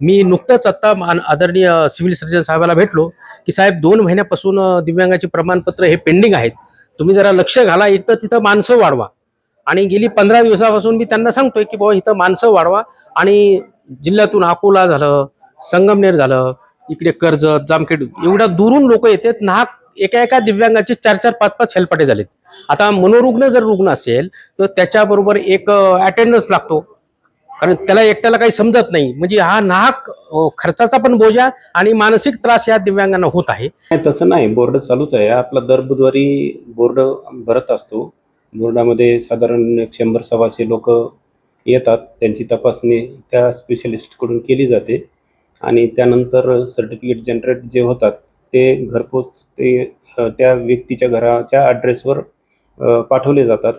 मी नुकतंच आत्ता मान- आदरणीय सिव्हिल सर्जन साहेबाला भेटलो की साहेब दोन महिन्यापासून दिव्यांगाचे दिव्यांगाची प्रमाणपत्र हे पेंडिंग आहेत. तुम्ही जरा लक्ष घाला एक तर तिथं माणसं वाढवा. आणि गेली पंधरा दिवसापासून मी त्यांना सांगतोय की बाबा इथं माणसं वाढवा. आणि जिल्ह्यातून अकोला झालं संगमनेर झालं इकडे कर्जत जामखेड एवढ्या दुरून लोक येतात. नाहक एका एका दिव्यांगाचे चार चार पाच पाच हेलपाटे झालेत. आता मनोरुग्ण जर रुग्ण असेल तर त्याच्याबरोबर एक अटेंडन्स लागतो. कारण त्याला एकट्याला काही समजत नाही. म्हणजे हा नाहक खर्चाचा पण बोजा आणि मानसिक त्रास या दिव्यांगांना होत आहे. तसं नाही. बोर्ड चालूच आहे. आपला दर बुधवारी बोर्ड भरत असतो. बोर्डामध्ये साधारण शंभर सव्वाशे लोक येतात. त्यांची तपासणी त्या स्पेशलिस्टकडून केली जाते. आणि त्यानंतर सर्टिफिकेट जनरेट जे होतात ते घरपोच ते त्या व्यक्तीच्या घराच्या ॲड्रेसवर पाठवले जातात.